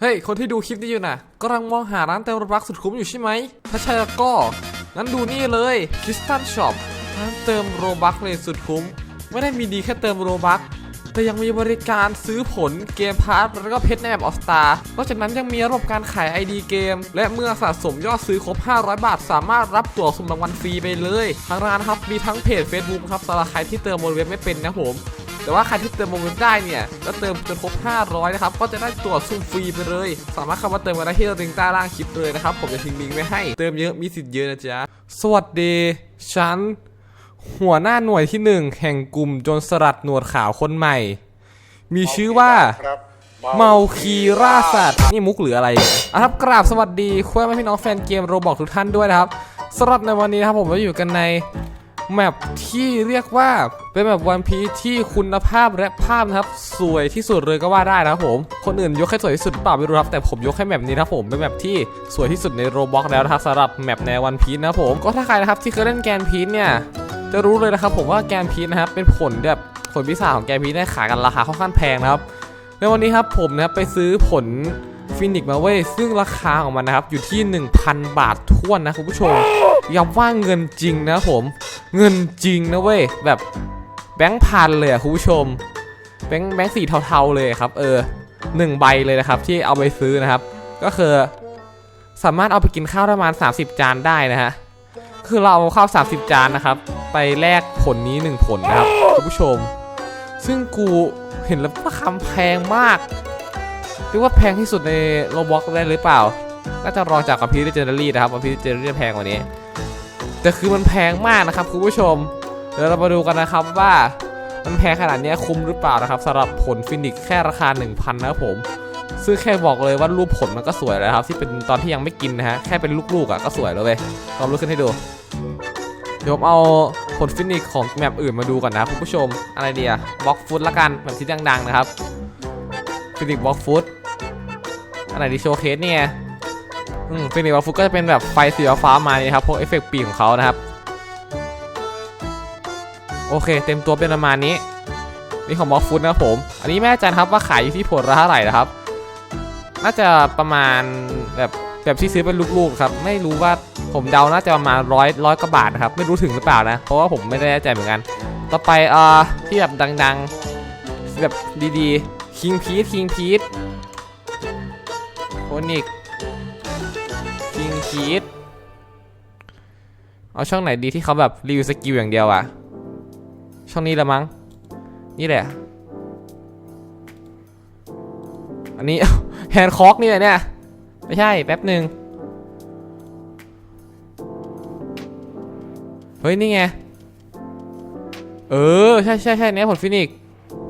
เฮ้ย คนที่ดูคลิปนี้อยู่น่ะกำลังมองหาร้านเติมโรบักสุดคุ้มอยู่ใช่ไหม ถ้าใช่แล้วก็ งั้นดูนี่เลยคริสตันช็อปร้านเติมโรบักเลยสุดคุ้ม ไม่ได้มีดีแค่เติมโรบักแต่ยังมีบริการซื้อผลเกมพาร์ทแล้วก็เพชรในแบบออสตานอกจากนั้นยังมีระบบการขาย ID เกม และเมื่อสะสมยอดซื้อครบ 500 บาท สามารถรับตั๋วสุ่มรางวัลฟรีไปเลย ทางร้านครับมีทั้งเพจ Facebook ครับสำหรับใครที่เติมบนเว็บไม่เป็นนะผม แต่ว่าใครที่เติมโมเมนต์ได้เนี่ยแล้วเติมจนครบ 500 นะครับ ก็จะได้ตั๋วซุ่มฟรีไปเลย สามารถเข้ามาเติมกันได้ที่ลิงก์ใต้ล่างคลิปเลยนะครับ ผมจะทิ้งลิงก์ไว้ให้ เติมเยอะมีสิทธิ์เยอะนะจ๊ะ สวัสดีฉันหัวหน้าหน่วยที่หนึ่งแห่งกลุ่มโจนสลัดหนวดขาวคนใหม่ มีชื่อว่าครับเมาคีราสัตว์นี่มุกหรืออะไรเนี่ยอะครับกราบสวัสดีคุณแม่พี่น้องแฟนเกมโรบอกทุกท่านด้วยนะครับสำหรับในวันนี้นะครับผมก็อยู่กันใน แมปที่เรียกว่าเป็นแบบวันพีที่คุณภาพและภาพนะครับ สวยที่สุดเลยก็ว่าได้นะครับผม คนอื่นยกให้สวยที่สุดเปล่าไม่รู้ครับ แต่ผมยกให้แมปนี้นะผมเป็นแมปที่สวยที่สุดในโรบ็อกแล้วนะครับสำหรับแมปในวันพีนะผมก็ถ้าใครนะครับที่เคยเล่นแกนพีเนี่ยจะรู้เลยนะครับผมว่าแกนพีนะครับเป็นผลแบบผลพิศาของแกนพีชเนี่ยขายกันราคาค่อนข้างแพงนะครับในวันนี้ครับผมนะครับไปซื้อผลฟินิกมาเว้ยซึ่งราคาของมันนะครับอยู่ที่ 1,000 บาทท้วนนะคุณผู้ชมย้ำว่าเงินจริงนะผม เงินจริงนะเว้ยแบบแบงค์พันเลยอะคุณผู้ชมแบงค์แบงค์สีเทาๆเลยครับ เออหนึ่งใบเลยนะครับที่เอาไปซื้อนะครับ ก็คือ สามารถเอาไปกินข้าวได้ประมาณ 30 จานได้นะฮะคือเราเอาข้าว 30 จานนะครับ ไปแลกผลนี้ 1 ผลนะครับคุณผู้ชม ซึ่งกูเห็นแล้วราคาแพงมากเรียกว่าแพงที่สุดในโรบ็อกได้หรือเปล่า น่าจะรองจากกับพีเจเนอรี่นะครับกับพีเจเนอรี่แพงกว่านี้ แต่คือมันแพงมากนะครับคุณผู้ชม เดี๋ยวเรามาดูกันนะครับว่ามันแพงขนาดนี้คุ้มหรือเปล่านะครับสำหรับผลฟินิกแค่ราคา 1,000นะครับผมซึ่งแค่บอกเลยว่ารูปผลมันก็สวยแล้วครับ ที่เป็นตอนที่ยังไม่กินนะฮะแค่เป็นลูกๆอะก็สวยแล้วเว้ยลองลุกขึ้นให้ดูเดี๋ยวผมเอาผลฟินิกของแมปอื่นมาดูก่อนนะครับคุณผู้ชมอะไรเดีอะบล็อกฟุตละกันแบบที่ดังๆนะครับฟินิกบล็อกฟุตอะไรดีโชว์เคสเนี่ย อืมฟินิกบล็อกฟุตก็จะเป็นแบบไฟสีฟ้ามานี่ครับพวกเอฟเฟกต์ปีกของเขานะครับ โอเค เต็มตัวเป็นประมาณนี้ นี่ของบอกฟุตนะครับผม อันนี้แม่อาจารย์ครับว่าขายอยู่ที่ผลละเท่าไหร่นะครับ น่าจะประมาณแบบแบบที่ซื้อเป็นลูกๆครับ ไม่รู้ว่าผมเดาน่าจะประมาณร้อยร้อยกว่าบาทนะครับ ไม่รู้ถึงหรือเปล่านะ เพราะว่าผมไม่ได้แน่ใจเหมือนกัน ต่อไปเอ่อที่แบบดังๆแบบดีๆคิงพีทคิงพีทโคนิกคิง พีทเอาช่องไหนดีที่เขาแบบรีวิวสกิลอย่างเดียวอะช่องนี้ละมั้ง นี่แหละ อันนี้แฮนด์คอกนี่แหละเนี่ย ไม่ใช่แป๊บหนึ่งเฮ้ย นี่ไง เออ ใช่ใช่ใช่เนี่ยผลฟินิก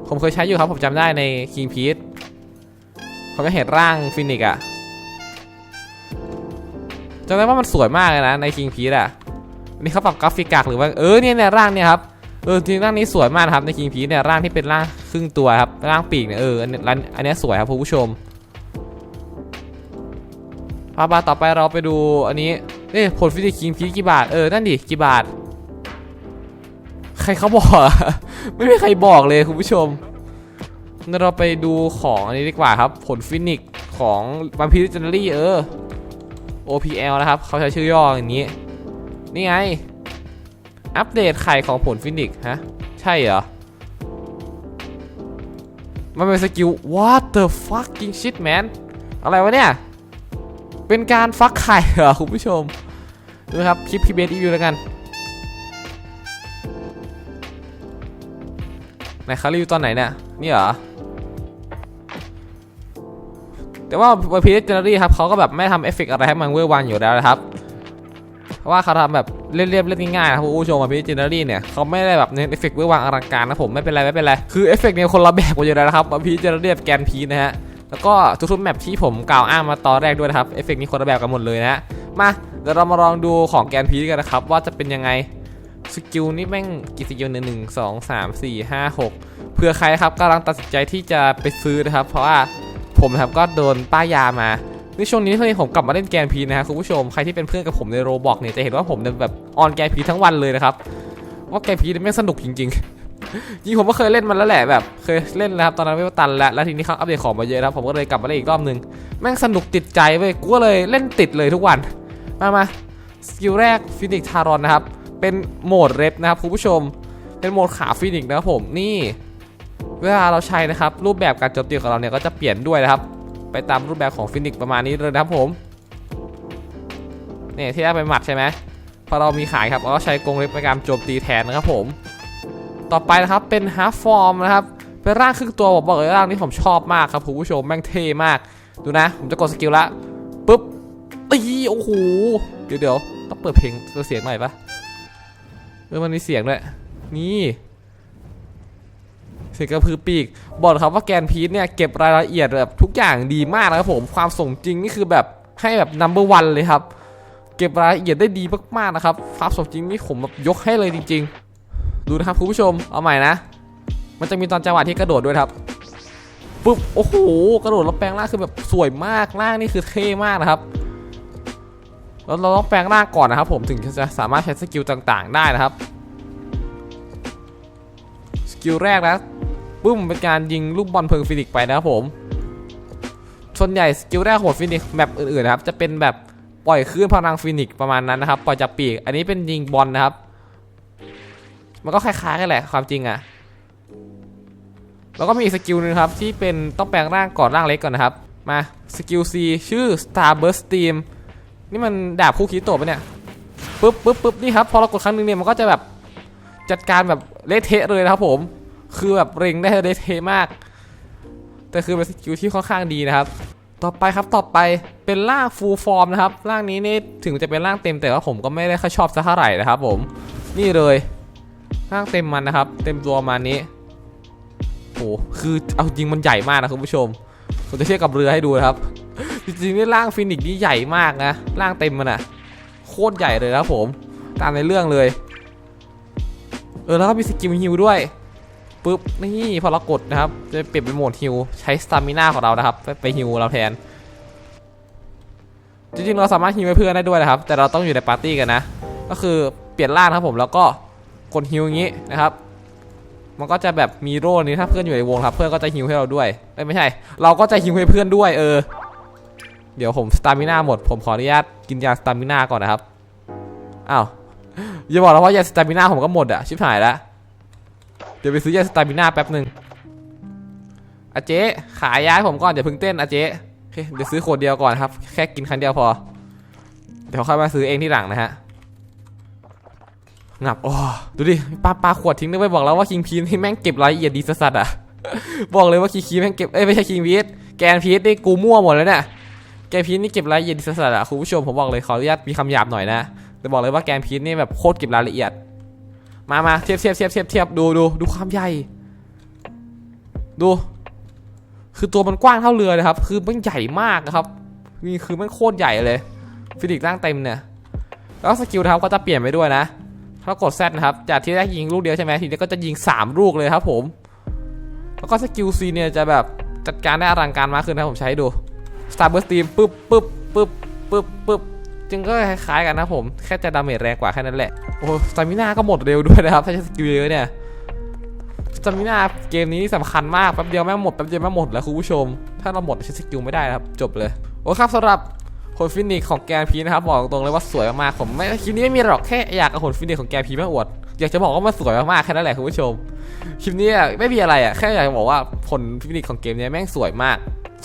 ผมเคยใช้อยู่ครับ ผมจำได้ใน King p e a c e เขาจะเห็นร่างฟินิกอะ จำได้ว่ามันสวยมากเลยนะใน King p e a c e อะนี่เขาปรับกราฟิกกากหรือว่าเออเนี่ยเนี่ยร่างเนี่ยครับเออจริงร่างนี้สวยมากครับใน King p e a c e เนี่ยร่างที่เป็นร่างครึ่งตัวครับร่างปีกเนี่ยเอออันนี้อันนี้สวยครับคุณผู้ชมปาปาต่อไปเราไปดูอันนี้เอ้ยผลฟิสิกส์คิงพีกี่บาทเออนั่นดิกี่บาท ใครเขาบอกไม่มีใครบอกเลยคุณผู้ชมงั้นเราไปดูของอันนี้ดีกว่าครับ ผลฟินิกของวันพี e เจเนอรี่เออ OPL นะครับเขาใช้ชื่อย่ออย่างนี้ นี่ไง อัปเดตไข่ของผลฟินิกฮะ ใช่เหรอ มันเป็นสกิล what the fucking shit man อะไรวะเนี่ย เป็นการฟักไข่เหรอ คุณผู้ชม ดูครับ คลิปพีเบสอีวิวแล้วกันไหนเขารีวิวตอนไหนเนี่ย นี่เหรอ แต่ว่าวันพีเจเนอรี่ครับเขาก็แบบไม่ทำเอฟเฟกต์อะไรให้มันเวอร์วันอยู่แล้วนะครับ เพราะว่าเขาทำแบบเรียบๆเล่นง่ายๆนะคุณผู้ชมวันพีเจเนอรี่เนี่ยเขาไม่ได้แบบเน้นเอฟเฟกต์เวอร์วังอลังการนะผมไม่เป็นไรไม่เป็นไรคือเอฟเฟกต์เนี่ยคนละแบบกันอยู่แล้วนะครับวันพีเจเนอรี่แกนพีนะฮะแล้วก็ทุกๆแมปที่ผมกล่าวอ้างมาตอนแรกด้วยนะครับเอฟเฟกต์นี้คนละแบบกันหมดเลยนะมาเดี๋ยวเรามาลองดูของแกนพีกันนะครับว่าจะเป็นยังไงสกิลนี่แม่งกี่สกิลหนึ่งหนึ่งสองสามสี่ห้าหกเผื่อใครครับกำลังตัดสินใจที่จะไปซื้อนะครับ เพราะว่า ผมนะครับก็โดนป้ายยามาในช่วงนี้ที่ผมกลับมาเล่นแกนพีนะครับคุณผู้ชมใครที่เป็นเพื่อนกับผมในโรบอกเนี่ยจะเห็นว่าผมเนี่ยแบบออนแกนพีทั้งวันเลยนะครับว่าแกนพีนี่แม่งสนุกจริงจริงผมก็เคยเล่นมันแล้วแหละแบบ เคยเล่นแล้วครับตอนนั้นไม่ตันแล้วแล้วทีนี้เขาอัปเดตของมาเยอะนะครับผมก็เลยกลับมาเล่นอีกรอบนึงแม่งสนุกติดใจเว้ยกูเลยเล่นติดเลยทุกวันมามาสกิลแรกฟินิกทารอนนะครับเป็นโหมดเรฟนะครับคุณผู้ชม เป็นโหมดขาฟินิกนะครับผมนี่ เวลาเราใช้นะครับรูปแบบการโจมตีของเราเนี่ยก็จะเปลี่ยนด้วยนะครับ ไปตามรูปแบบของฟินิกประมาณนี้เลยนะครับผมเนี่ยที่แรกเป็นหมัดใช่ไหมพอเรามีขายครับเราก็ใช้กรงเล็บในการโจมตีแทนนะครับผม ต่อไปนะครับเป็นฮาร์ฟฟอร์มนะครับเป็นร่างครึ่งตัวผมบอกเลยร่างนี้ผมชอบมากครับผู้ชมแม่งเท่มาก ดูนะ ผมจะกดสกิลละปุ๊บตีโอ้โหเดี๋ยวเดี๋ยวต้องเปิดเพลงเสียงหน่อยปะเออมันมีเสียงด้วยนี่ เสียงกระพือปีก บอกครับว่าแกนพีทเนี่ยเก็บรายละเอียดแบบทุกอย่างดีมากนะครับผมความสมจริงนี่คือแบบให้แบบนัมเบอร์วันเลยครับ เก็บรายละเอียดได้ดีมากๆนะครับความสมจริงนี่ผมแบบยกให้เลยจริง ๆ ดูนะครับคุณผู้ชมเอาใหม่นะ มันจะมีตอนจังหวะที่กระโดดด้วยครับปุ๊บโอ้โหกระโดดแล้วแปลงร่างคือแบบสวยมากร่างนี่คือเท่มากนะครับแล้วเราต้องแปลงร่างก่อนนะครับผมถึงจะสามารถใช้สกิลต่างๆ ได้นะครับสกิลแรกนะ ปุ้มเป็นการยิงลูกบอลเพลิงฟินิกไปนะครับผมส่วนใหญ่สกิลแรกของฟินิกแมปอื่นๆนะครับจะเป็นแบบปล่อยคลื่นพลังฟินิกประมาณนั้นนะครับปล่อยจากปีก อันนี้เป็นยิงบอลนะครับ มันก็คล้ายๆกันแหละความจริงอะ่ะแล้วก็มีอีกสกิลนึงครับที่เป็นต้องแปลงร่างก่อนร่างเล็กก่อนนะครับ มาสกิล C ชื่อ Starburst Steam นี่มันดาบคู่คิโตะปะเนี่ยปึ๊บปึ๊บปึ๊บนี่ครับพอเรากดครั้งนึงเนี่ยมันก็จะแบบจัดการแบบเละเทะเลยนะครับผม คือแบบเร่งได้เละเทมาก แต่คือเป็นสกิลที่ค่อนข้างดีนะครับ ต่อไปครับต่อไปเป็นร่างฟูลฟอร์มนะครับร่างนี้นี่ถึงจะเป็นร่างเต็มแต่ว่าผมก็ไม่ได้ค่อยชอบสักเท่าไหร่นะครับผมนี่เลยร่างเต็มมันนะครับ เต็มตัวมานี้โหคือเอาจริงมันใหญ่มากนะคุณผู้ชมผมจะเทียบกับเรือให้ดูนะครับ จริงๆนี่ร่างฟินิกซ์นี่ใหญ่มากนะร่างเต็มมันอะโคตรใหญ่เลยนะผม ตามในเรื่องเลย เออแล้วก็มีสกิลฮิวด้วย ปุ๊บนี่พอเรากดนะครับ จะเปลี่ยนเป็นโหมดฮิวใช้สตามิน่าของเรานะครับ ไปไปฮิวเราแทน จริงๆเราสามารถฮิวให้เพื่อนได้ด้วยนะครับ แต่เราต้องอยู่ในปาร์ตี้กันนะ ก็คือเปลี่ยนร่างครับผมแล้วก็กดฮิวอย่างนี้นะครับ มันก็จะแบบมีโร่นี้ถ้าเพื่อนอยู่ในวงครับ เพื่อนก็จะฮิวให้เราด้วยไม่ใช่ เราก็จะฮิวให้เพื่อนด้วยเออ เดี๋ยวผมสตามิน่าหมดผมขออนุญาตกินยาสตามิน่าก่อนนะครับอ้าวอย่าบอกแล้วว่ายาสตามิน่าผมก็หมดอะชิบหายแล้ว เดี๋ยวไปซื้อยาสตามิน่าแป๊บหนึ่งอาเจ๊ขายยาให้ผมก่อนอย่าเพิ่งเต้นอาเจ๊โอเคเดี๋ยวซื้อขวดเดียวก่อนครับ แค่กินครั้งเดียวพอ เดี๋ยวค่อยมาซื้อเองที่หลังนะฮะงับโอ้ดูดิปลาปลาขวดทิ้งได้ไปบอกแล้วว่าคิงพีนี่แม่งเก็บรายละเอียดดีสัสๆอะบอกเลยว่าคีคีแม่งเก็บเอ้ยไม่ใช่คิงพีทแกนพีทนี่กูมั่วหมดแล้วเนี่ยแกนพีทนี่เก็บรายละเอียดดีสัสๆอะคุณผู้ชมผมบอกเลยขออนุญาตมีคำหยาบหน่อยนะแต่บอกเลยว่าแกนพีทนี่แบบโคตรเก็บรายละเอียด มามาเทียบเทียบเทียบเทียบเทียบดูดูดูความใหญ่ ดู คือตัวมันกว้างเท่าเรือเลยครับ คือมันใหญ่มากนะครับ นี่คือมันโคตรใหญ่เลยฟิสิกส์ร่างเต็มเนี่ย แล้วสกิลนะครับก็จะเปลี่ยนไปด้วยนะ ถ้ากด Z นะครับ จากที่แรกยิงลูกเดียวใช่ไหมทีนี้ก็จะยิง 3 ลูกเลยครับผม แล้วก็สกิล C เนี่ยจะแบบจัดการได้อลังการมากขึ้นนะผมใช้ดู Star Burst Team ปึ๊บปึ๊บปึ๊บปึ๊บปึ๊บ จึงก็คล้ายๆกันนะผมแค่จะดาเมจแรงกว่าแค่นั้นแหละโอ้สตามิน่าก็หมดเร็วด้วยนะครับถ้าใช้สกิลเยอะเนี่ยสตามิน่าเกมนี้สำคัญมากแป๊บเดียวแม่งหมดแป๊บเดียวแม่งหมดแล้วคุณผู้ชม ถ้าเราหมดใช้สกิลไม่ได้นะครับจบเลยโอ้ครับสำหรับผลฟินิกของแกนพีนะครับบอกตรงเลยว่าสวยมากๆผมไม่คลิปนี้ไม่มีหรอกแค่อยากเอาผลฟินิกของแกนพีมาอวดอยากจะบอกว่ามันสวยมากๆแค่นั้นแหละคุณผู้ชมคลิปนี้ไม่มีอะไรอะแค่อยากจะบอกว่าผลฟินิกของเกมนี้แม่งสวยมาก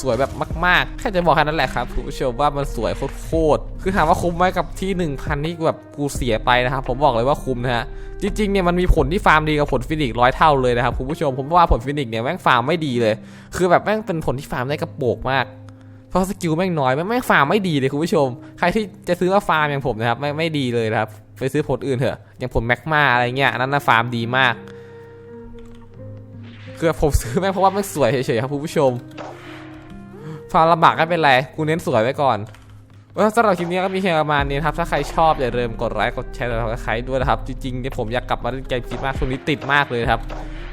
สวยแบบมากๆ แค่จะบอกแค่นั้นแหละครับคุณผู้ชมว่ามันสวยโคตรๆคือถามว่าคุ้มไหมกับที่ 1,000นี่แบบกูเสียไปนะครับผมบอกเลยว่าคุ้มนะฮะจริงๆเนี่ยมันมีผลที่ฟาร์มดีกับผลฟินิกร้อยเท่าเลยนะครับคุณผู้ชมผมว่าผลฟินิกเนี่ยแม่งฟาร์มไม่ดีเลย คือแบบแม่งเป็นผลที่ฟาร์มได้กระโปกมากเพราะสกิลแม่งน้อยแม่งฟาร์มไม่ดีเลยคุณผู้ชม ใครที่จะซื้อมาฟาร์มอย่างผมนะครับไม่ไม่ดีเลยนะครับไปซื้อผลอื่นเถอะอย่างผลแมกมาอะไรเงี้ยนั้นนะฟาร์มดีมากคือผมซื้อแม่งเพราะว่ามันสวยเฉยๆครับคุณผู้ชม ฟามลำบากก็เป็นไร กูเน้นสวยไว้ก่อนว่าสำหรับคลิปนี้ก็มีเพียงประมาณนี้ครับ ถ้าใครชอบอย่าลืมกดไลค์ กดแชร์แล้วก็ใครด้วยนะครับ จริงๆเนี่ยผมอยากกลับมาเล่นเกมคิดมากช่วงนี้ติดมากเลยครับ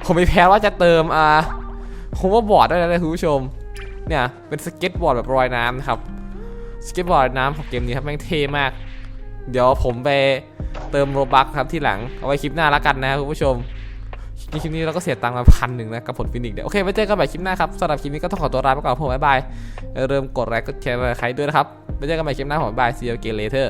ผมมีแผนว่าจะเติมอ่าผมว่าบอร์ดด้วยนะคุณผู้ชม เนี่ยเป็นสเก็ตบอร์ดแบบลอยน้ำนะครับ สเก็ตบอร์ดน้ำของเกมนี้ครับแม่งเท่มาก เดี๋ยวผมไปเติมโรบักครับที่หลัง เอาไว้คลิปหน้าละกันนะครับคุณผู้ชม ในคลิปนี้เราก็เสียตังค์มาพันหนึ่งนะกับผลฟินิกเดี๋ยโอเคไว้เจอกันใหม่คลิปหน้าครับสำหรับคลิปนี้ก็ต้องขอตัวลาไปก่อนผมบ๊ายบายเริ่มกดไลค์กดแชร์ใครด้วยนะครับไว้เจอกันใหม่คลิปหน้าผมบ๊ายบาย see you again later